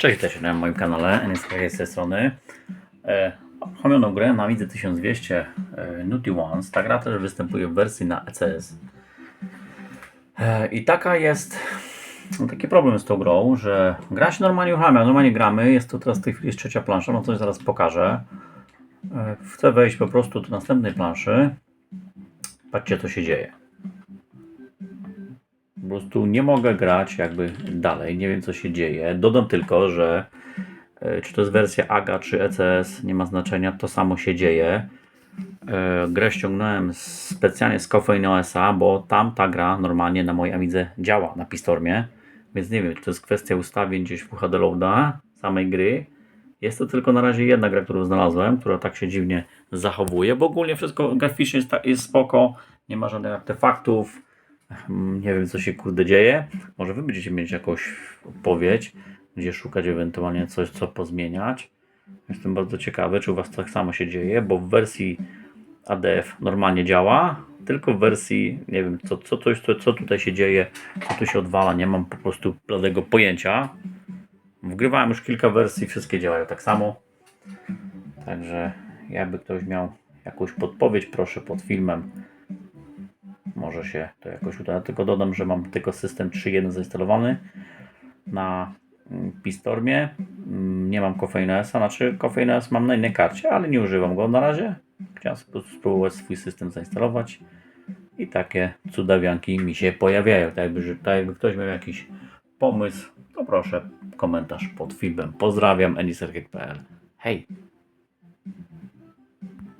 Cześć, witajcie na moim kanale NSK z tej strony. E, grę na Midze 1200 e, Nutty Ones. Ta gra też występuje w wersji na ECS. E, I taka jest no, taki problem z tą grą, że gra się normalnie uruchamia, normalnie gramy. Jest to teraz w tej chwili trzecia plansza, no coś zaraz pokażę. E, Chcę wejść po prostu do następnej planszy. Patrzcie co się dzieje. Prostu nie mogę grać jakby dalej, nie wiem co się dzieje. Dodam tylko, że e, czy to jest wersja AGA czy ECS, nie ma znaczenia, to samo się dzieje. E, Grę ściągnąłem specjalnie z Coffee OSA, bo tam ta gra normalnie na mojej Amidze działa na Pistormie, więc nie wiem, czy to jest kwestia ustawień gdzieś w UHD Loada samej gry. Jest to tylko na razie jedna gra, którą znalazłem, która tak się dziwnie zachowuje, bo ogólnie wszystko graficznie jest, spoko, nie ma żadnych artefaktów, Nie wiem, co się kurde dzieje. Może wy będziecie mieć jakąś odpowiedź, gdzie szukać ewentualnie coś, co pozmieniać. Jestem bardzo ciekawy, czy u was tak samo się dzieje, bo w wersji ADF normalnie działa, tylko w wersji, nie wiem, co, co, coś, co, co tutaj się dzieje, co tu się odwala, nie mam po prostu bladego pojęcia. Wgrywałem już kilka wersji, wszystkie działają tak samo. Także jakby ktoś miał jakąś podpowiedź, proszę pod filmem może się to jakoś uda. Tylko dodam, że mam tylko system 3.1 zainstalowany na mm, Pistormie. Mm, Nie mam Coffeine S, znaczy Coffeine S mam na innej karcie, ale nie używam go na razie. Chciałem spróbować swój system zainstalować i takie cudawianki mi się pojawiają. Tak jakby, tak jakby ktoś miał jakiś pomysł, to proszę komentarz pod filmem. Pozdrawiam, eniserkiek.pl. Hej!